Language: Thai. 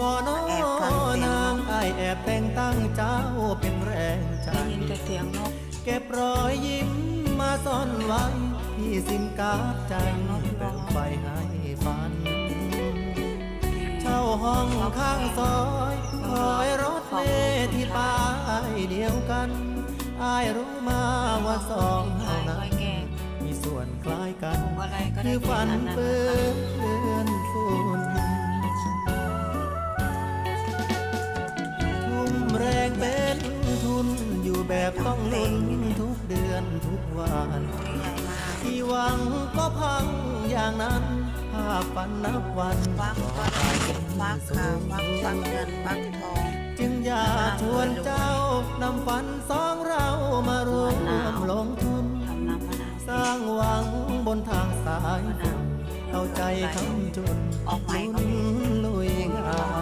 บ่อนอแอบฟังเสียงนางไอายแอบแต่งตั้งเจ้าเป็นแรงใจได้ยินแต่เสียงนกเก็บรอยยิ้มมาซ่อนไว้ที่สินกาบใจแบ่งไฟให้ฝัน เช่าห้องข้างซอยคอยรถเมล์ที่ป้ายเดียวกันอายรู้มาว่าสองถ่าเท่ายนั้ไว้นแกงมีส่วนคล้ายกันปลูกอะไรก็ได้คือแค่ฝันนั้นนะเปื้คะอ ทุกวันใหญ่มากที่หวังก็พังอย่างนั้นภาพฝันนับวันฟักก็ฟักกลายเป็นฟักสูขาวงฟักฟักเงินฟักทอง จึงอยากชวนเจ้านำฝันสองเรามารวมลงทุน สร้างหวังบนทางสายฝนเอาใจคำจุนออกใหม่ก็มี